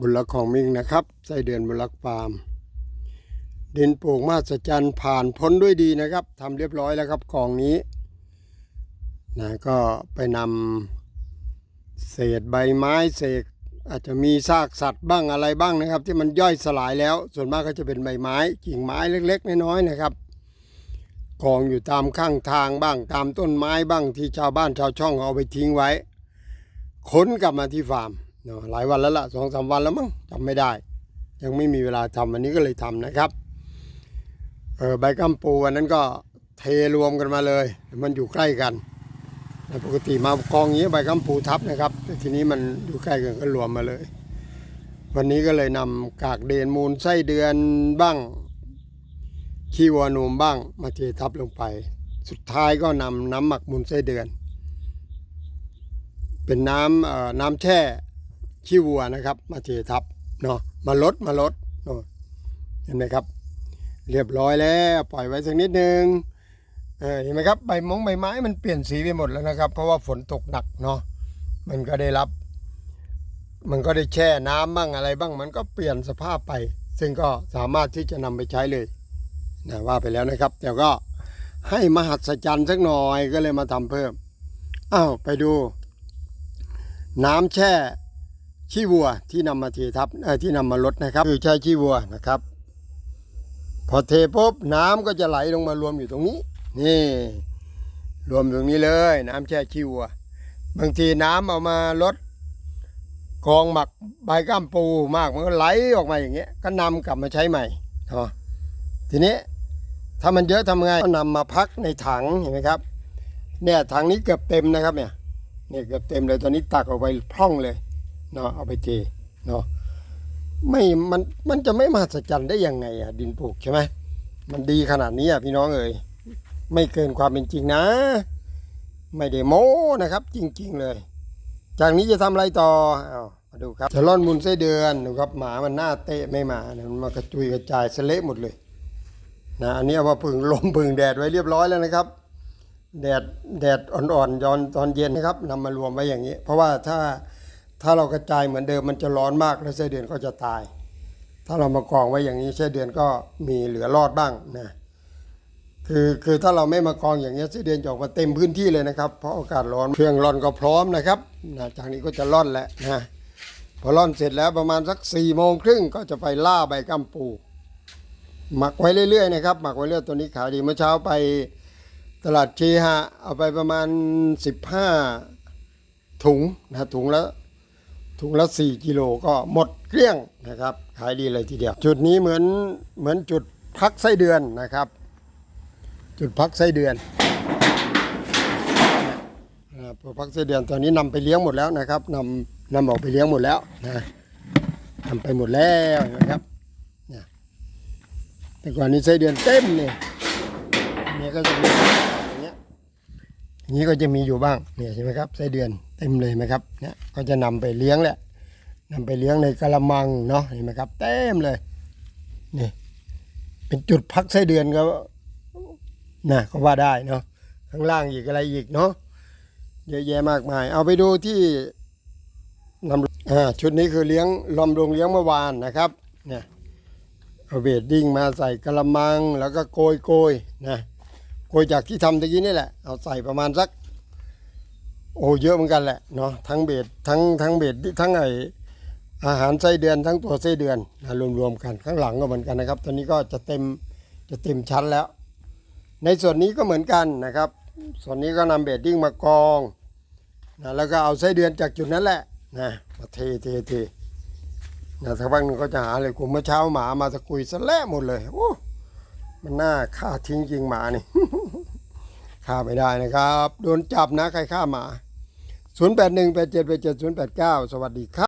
บุญรักของมิงนะครับไส้เดือนบุญรักฟาร์ม ดินปลูกมาสจันผ่านพ้นด้วยดีนะครับทำเรียบร้อยแล้วครับกองนี้นะก็ไปนำเศษใบไม้เศษอาจจะมีซากสัตว์บ้างอะไรบ้างนะครับ ที่มันย่อยสลายแล้ว ส่วนมากก็จะเป็นใบไม้กิ่งไม้เล็ก ๆ น้อยๆนะครับกองอยู่ตามข้างทางบ้างตามต้นไม้บ้างที่ชาวบ้านชาวช่องเอาไปทิ้งไว้ขนกลับมาที่ฟาร์ม เนาะหลายวันแล้วล่ะสองสามวันแล้วมั้งจำไม่ได้ ยังไม่มีเวลาทำวันนี้ก็เลยทำนะครับเออใบกัมปูวันนั้นก็เทรวมกันมาเลย มันอยู่ใกล้กันปกติมากองอย่างนี้ใบกัมปูทับนะครับแต่ทีนี้มันอยู่ใกล้กันก็รวมมาเลย วันนี้ก็เลยนำกากเดนมูลไส้เดือนบ้างขี้วัวนูมบ้างมาเททับลงไป สุดท้ายก็นำน้ำหมักมูลไส้เดือน เป็นน้ำน้ำแช่ ขี้วัวนะครับ มาเททับเนาะมาลดมาลดเนาะเห็นไหมครับ เรียบร้อยแล้วปล่อยไว้สักนิดนึงเออเห็นไหมครับใบมงใบไม้มันเปลี่ยนสีไปหมดแล้วนะครับ เพราะว่าฝนตกหนักเนาะมันก็ได้รับ มันก็ได้แช่น้ำบ้างอะไรบ้าง มันก็เปลี่ยนสภาพไป ซึ่งก็สามารถที่จะนำไปใช้เลยนะว่าไปแล้วนะครับ แต่ก็ให้มหัศจรรย์สักหน่อยก็เลยมาทำเพิ่มอ้าวไปดู น้ำแช่ ขี้วัวที่นำมาเททับที่นำมาลดนะครับ คือใช้ขี้วัวนะครับ พอเทปุ๊บน้ำก็จะไหลลงมารวมอยู่ตรงนี้ นี่ รวมตรงนี้เลย น้ำแช่ขี้วัว บางทีน้ำเอามาลดกองหมักใบก้ามปูมากมันก็ไหลออกมาอย่างเงี้ย ก็นำกลับมาใช้ใหม่เนาะทีนี้ถ้ามันเยอะทำไงก็นำมาพักในถังเห็นไหมครับ เนี่ยถังนี้เกือบเต็มนะครับเนี่ยเนี่ยเกือบเต็มเลยตอนนี้ตักออกไปพร่องเลย เนาะเอาไปเทเนาะไม่มันมันจะไม่มหัศจรรย์ได้ยังไงอะดินปลูกใช่ไหมมันดีขนาดนี้อะพี่น้องเอ๋ยไม่เกินความเป็นจริงนะ ไม่ได้โม้นะครับ จริง ๆ เลย จากนี้จะทำอะไรต่ออามาดูครับจะร่อนมูลไส้เดือนดูครับหมามันหน้าเตะไม่มาเนี่ยมันมากระจุยกระจายสเละหมดเลยนะอันนี้เอามาพึ่งลมพึ่งแดดไว้เรียบร้อยแล้วนะครับ แดดแดดอ่อนๆย้อนตอนเย็นนะครับนำมารวมไว้อย่างนี้ เพราะว่าถ้า ถ้าเรากระจายเหมือนเดิมมันจะร้อนมากแล้วไส้เดือนก็จะตาย ถ้าเรามากองไว้อย่างนี้ไส้เดือนก็มีเหลือรอดบ้างนะคือคือถ้าเราไม่มากองอย่างนี้ไส้เดือนจะออกมาเต็มพื้นที่เลยนะครับ เพราะอากาศร้อนเครื่องร่อนก็พร้อมนะครับนะจากนี้ก็จะร่อนแหล้วนะพอร่อนเสร็จแล้วประมาณสักสี่โมงครึ่งก็จะไปล่าใบกัมปู หมักไว้เรื่อยๆนะครับหมักไว้เรื่อยตัวนี้ขายดีเมื่อเช้าไปตลาดชีฮะเอาไปประมาณ 15 ถุงนะถุงและ ถุงละ 4 กิโลก็หมดเกลี้ยงนะครับ ขายดีเลยทีเดียว จุดนี้เหมือนเหมือนจุดพักไส้เดือนนะครับ จุดพักไส้เดือนพอพักไส้เดือนตอนนี้นำไปเลี้ยงหมดแล้วนะครับนำนำออกไปเลี้ยงหมดแล้วนะนำไปหมดแล้วนะครับเนี่ยแต่ก่อนนี้ไส้เดือนเต็มเนี่ยเนี่ยก็จะมีอย่างเงี้ยอย่างนี้ก็จะมีอยู่บ้างเนี่ยใช่ไหมครับไส้เดือน เต็มเลยไหมครับเนี่ยก็จะนำไปเลี้ยงแหละนำไปเลี้ยงในกระมังเนาะเห็นไหมครับ เต็มเลยนี่เป็นจุดพักไส้เดือนก็นะก็ว่าได้เนาะข้างล่างอีกอะไรอีกเนาะเยอะแยะมากมาย เอาไปดูที่นำอ่าชุดนี้คือเลี้ยงลอมโรงเลี้ยงเมื่อวานนะครับเนี่ยเอาเวดดิ้งมาใส่กระมังแล้วก็โกยโกยนะโกยจากที่ทำตะกี้นี่แหละ เอาใส่ประมาณสัก โอ้เยอะเหมือนกันแหละเนาะทั้งเบ็ดทั้งทั้งเบ็ดทั้งไออาหารไส้เดือนทั้งตัวไส้เดือนนะรวมๆกันข้างหลังก็เหมือนกันนะครับ ตอนนี้ก็จะเต็มจะเต็มชั้นแล้ว ในส่วนนี้ก็เหมือนกันนะครับ ส่วนนี้ก็นำเบ็ดดิ้งมากองนะแล้วก็เอาไส้เดือนจากจุดนั้นแหละนะมาเทเทเทนะสักพักหนึงก็จะหาเลยกูเมื่อเช้าหมามาตะกุยสะและหมดเลยโอ้มันน่าฆ่าทิ้งจริงหมานี่ฆ่าไม่ได้นะครับ โดนจับนะใครฆ่าหมา 0 8 1 8 7 8 7 0 8 9 สวัสดีครับ